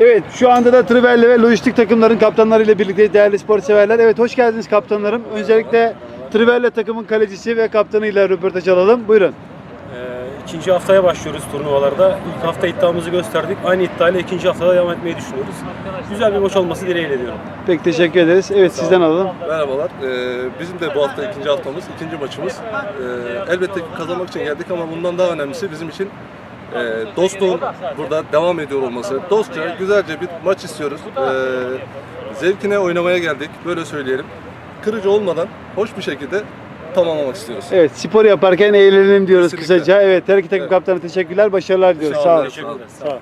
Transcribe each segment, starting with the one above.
Evet şu anda da Trivelli ve Lojistik takımların kaptanlarıyla birlikte değerli spor severler. Evet hoş geldiniz kaptanlarım. Öncelikle Trivelli takımın kalecisi ve kaptanıyla röportaj alalım. Buyurun. Ee, ikinci haftaya başlıyoruz turnuvalarda. İlk hafta iddiamızı gösterdik. Aynı iddiayla ikinci haftada devam etmeyi düşünüyoruz. Güzel bir maç olması dileğiyle diyorum. Peki teşekkür ederiz. Evet sizden alalım. Merhabalar. Ee, bizim de bu hafta ikinci haftamız, ikinci maçımız. Ee, elbette kazanmak için geldik ama bundan daha önemlisi bizim için e, dostluğun burada devam ediyor olması. Dostça, güzelce bir maç istiyoruz. Ee, zevkine oynamaya geldik, böyle söyleyelim. Kırıcı olmadan hoş bir şekilde tamamlamak istiyoruz. Evet spor yaparken eğlenelim diyoruz Kesinlikle. kısaca. Evet her iki takım Evet. kaptanı teşekkürler. Başarılar diliyoruz. Sağ Sağ olun. olun. Teşekkürler. Sağ olun.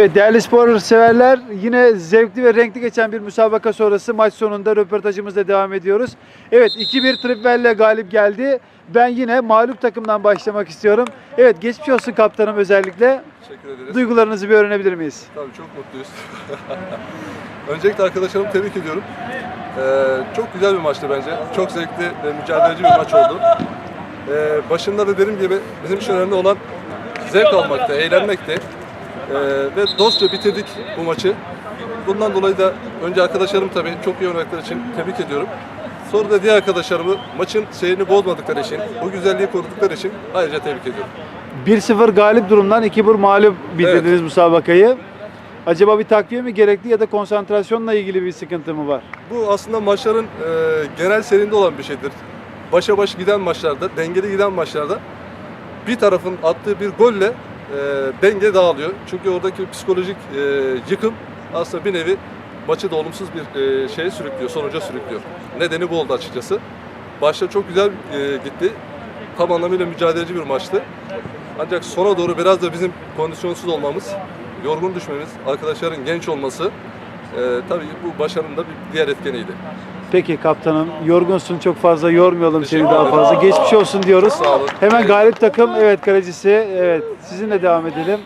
Evet değerli spor severler yine zevkli ve renkli geçen bir müsabaka sonrası maç sonunda röportajımızla devam ediyoruz. Evet 2-1 Tripwell'le galip geldi. Ben yine mağlup takımdan başlamak istiyorum. Evet geçmiş olsun kaptanım özellikle. Teşekkür ederiz. Duygularınızı bir öğrenebilir miyiz? Tabii çok mutluyuz. Öncelikle arkadaşlarımı tebrik ediyorum. Ee, çok güzel bir maçtı bence. Çok zevkli ve mücadeleci bir maç oldu. Ee, başında da dediğim gibi bizim için önemli olan zevk almakta, eğlenmekte. Ee, ve dostça bitirdik bu maçı. Bundan dolayı da önce arkadaşlarım tabii çok iyi örnekler için tebrik ediyorum. Sonra da diğer arkadaşlarımı maçın seyrini bozmadıkları için, bu güzelliği korudukları için ayrıca tebrik ediyorum. 1-0 galip durumdan 2-1 mağlup bitirdiniz müsabakayı. Acaba bir takviye mi gerekli ya da konsantrasyonla ilgili bir sıkıntı mı var? Bu aslında maçların e, genel serinde olan bir şeydir. Başa baş giden maçlarda, dengeli giden maçlarda bir tarafın attığı bir golle denge dağılıyor. Çünkü oradaki psikolojik e, yıkım aslında bir nevi maçı da olumsuz bir e, şeye sürüklüyor, sonuca sürüklüyor. Nedeni bu oldu açıkçası. Başta çok güzel e, gitti. Tam anlamıyla mücadeleci bir maçtı. Ancak sona doğru biraz da bizim kondisyonsuz olmamız, yorgun düşmemiz, arkadaşların genç olması e, tabii bu başarının da bir diğer etkeniydi. Peki kaptanım yorgunsun çok fazla yormayalım seni daha fazla. Geçmiş olsun diyoruz. Hemen galip takım evet kalecisi evet sizinle devam edelim.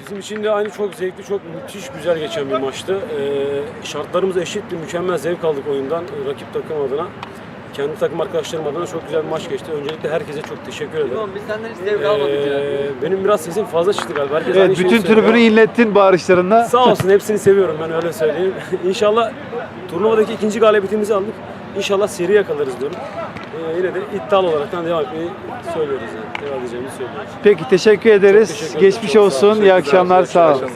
Bizim için de aynı çok zevkli, çok müthiş güzel geçen bir maçtı. Ee, şartlarımız eşitti, mükemmel zevk aldık oyundan e, rakip takım adına. Kendi takım arkadaşlarım adına çok güzel bir maç geçti. Öncelikle herkese çok teşekkür ederim. Oğlum biz senden hiç zevk almadık ya. Ee, benim biraz sesim fazla çıktı galiba. Herkes aynı Evet şeyi bütün söylüyor. tribünü inlettin bağırışlarında. Sağ olsun hepsini seviyorum ben öyle söyleyeyim. İnşallah turnuvadaki ikinci galibiyetimizi aldık. İnşallah seri yakalarız diyorum. Ee, yine de iddialı olaraktan devam etmeyi söylüyoruz yani. Devam edeceğimizi söylüyoruz. Peki teşekkür ederiz. Teşekkür ederim. Geçmiş Çok sağ olun. olsun. İyi akşamlar. Sağ olun.